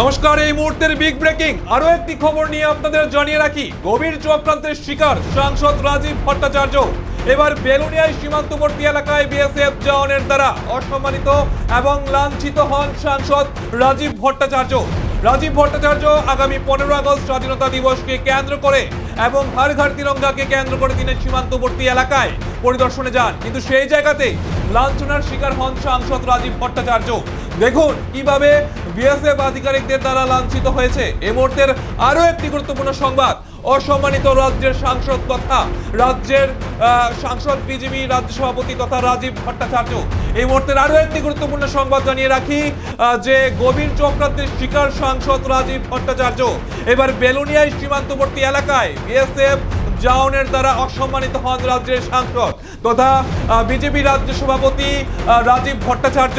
নমস্কার, এই মুহূর্তের বিগ ব্রেকিং আরও একটি খবর নিয়ে আপনাদের জানিয়ে রাখি। গভীর চক্রান্তের শিকার সাংসদ রাজীব ভট্টাচার্য। এবার বেলুনিয়ায় সীমান্তবর্তী এলাকায় বিএসএফ জওয়ানের দ্বারা অসম্মানিত এবং লাঞ্ছিত হন সাংসদ রাজীব ভট্টাচার্য। রাজীব ভট্টাচার্য আগামী পনেরো আগস্ট স্বাধীনতা দিবসকে কেন্দ্র করে এবং হর ঘর তিরঙ্গাকে কেন্দ্র করে তিনি সীমান্তবর্তী এলাকায় পরিদর্শনে যান। কিন্তু সেই জায়গাতে লাঞ্ছনার শিকার হন সাংসদ রাজীব ভট্টাচার্য। দেখুন কীভাবে বিএসএফ আধিকারিকদের দ্বারা লাঞ্ছিত হয়েছে। এ মুহূর্তের আরও একটি গুরুত্বপূর্ণ সংবাদ। অসম্মানিত রাজ্যের সাংসদ তথা রাজ্যের সাংসদ বিজেপি রাজ্য সভাপতি তথা রাজীব ভট্টাচার্য। এই মুহূর্তের আরও একটি গুরুত্বপূর্ণ সংবাদ জানিয়ে রাখি যে গভীর চক্রান্তের শিকার সাংসদ রাজীব ভট্টাচার্য এবার বেলুনিয়ায় সীমান্তবর্তী এলাকায় বিএসএফ জাওনের দ্বারা অসম্মানিত হন রাজ্যের সাংসদ তথা বিজেপি রাজ্য সভাপতি রাজীব ভট্টাচার্য।